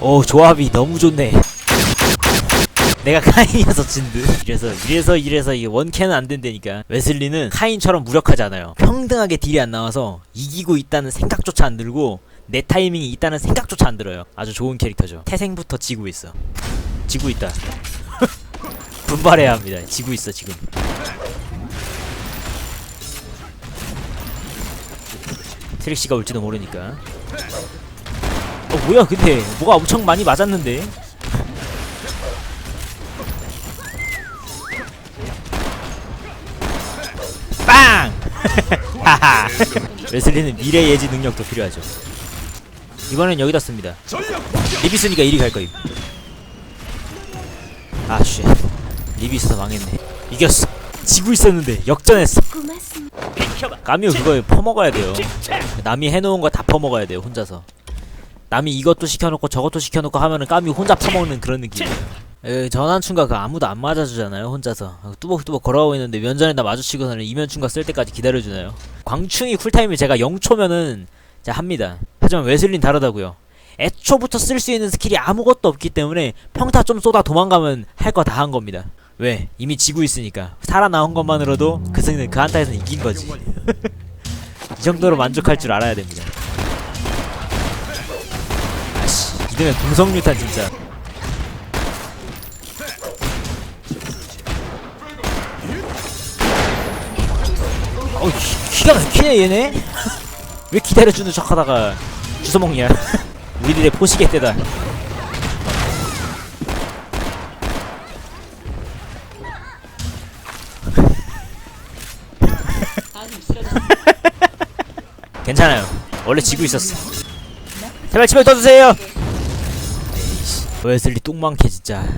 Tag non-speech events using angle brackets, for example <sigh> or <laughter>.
오 조합이 너무 좋네. 내가 <laughs> 카인이어서 진듯. 이래서 이래서 이래서 이 원캔은 안 된다니까. 웨슬리는 카인처럼 무력하지 않아요. 평등하게 딜이 안 나와서 이기고 있다는 생각조차 안 들고 내 타이밍이 있다는 생각조차 안 들어요. 아주 좋은 캐릭터죠. 태생부터 지고 있어. 지고 있다. <laughs> 분발해야 합니다. 지고 있어 지금. 트릭시가 올지도 모르니까 어 뭐야 근데. 뭐가 엄청 많이 맞았는데. 빵! <laughs> 하하. 웨슬리는 미래 예지 능력도 필요하죠. 이번엔 여기다 씁니다. 리비스니까 이리 갈 거임. 아쉣. 리비스 망했네. 이겼어. 지고 있었는데 역전했어. 까미오 그거 퍼먹어야 돼요. 남이 해놓은 거 다 퍼먹어야 돼요 혼자서 남이 이것도 시켜놓고 저것도 시켜놓고 하면은 까미 혼자 퍼먹는 그런 느낌이에요 에, 전환충가 그 아무도 안 맞아주잖아요 혼자서. 뚜벅뚜벅 걸어가고 있는데 면전에다 마주치고서는 이면충가 쓸 때까지 기다려주나요. 광충이 쿨타임이 제가 0초면은 제가 합니다. 하지만 웨슬린 다르다고요. 애초부터 쓸 수 있는 스킬이 아무것도 없기 때문에 평타 좀 쏟아 도망가면 할 거 다 한 겁니다. 왜? 이미 지고 있으니까. 살아나온 것만으로도 그 승은 그 한타에서 이긴 거지. <laughs> 이 정도로 만족할 줄 알아야 됩니다 이등은 공성유탄 진짜. 어우 기- 기가 막히네 얘네? <laughs> 왜 기다려주는 척하다가 주워먹냐? <laughs> 우리들의 포식의 때다. <laughs> 괜찮아요. 원래 지고 있었어. 제발 집에 떠주세요 웨슬리 똥망캐 진짜